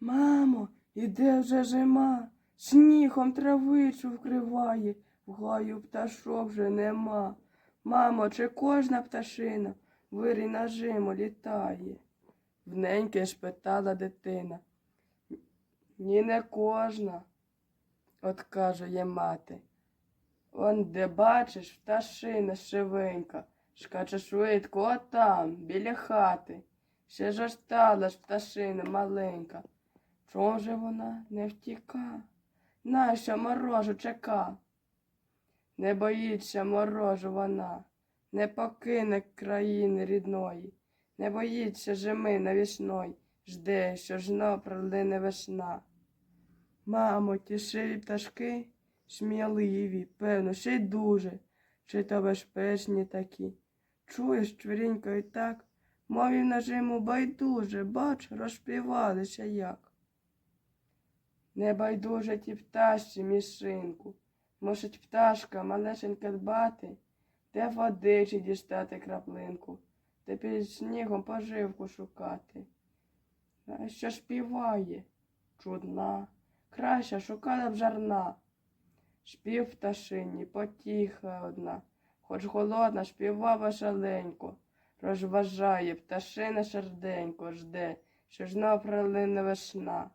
Мамо, іде вже зима, снігом травичу вкриває, в гаю пташок вже нема. Мамо, чи кожна пташина вирі на жиму літає? Вненьки ж питала дитина. Ні, не кожна, от каже є мати. Он де бачиш, пташина шивенька, шкаче швидко отам, біля хати. Ще ж остала ж пташина маленька. Чом же вона не втіка? Нащо морожу чека? Не боїться морожу вона, не покине країни рідної, не боїться жими навісної, жде, що жно пролине весна. Мамо, ті пташки, сміливі, певно, ще й дуже, чи то безпечні такі. Чуєш, чвірінько, і так, мові на жиму байдуже, бач, розпівалися як. Не байдуже ті пташці, мішинку, мусить пташка малесенька дбати, де водичі дістати краплинку, де під снігом поживку шукати. А що співає? Чудна, краща шукала б жарна. Спів пташині, потіха одна, хоч голодна, співава шаленько, розважає пташина серденько жде, що знов пролине весна.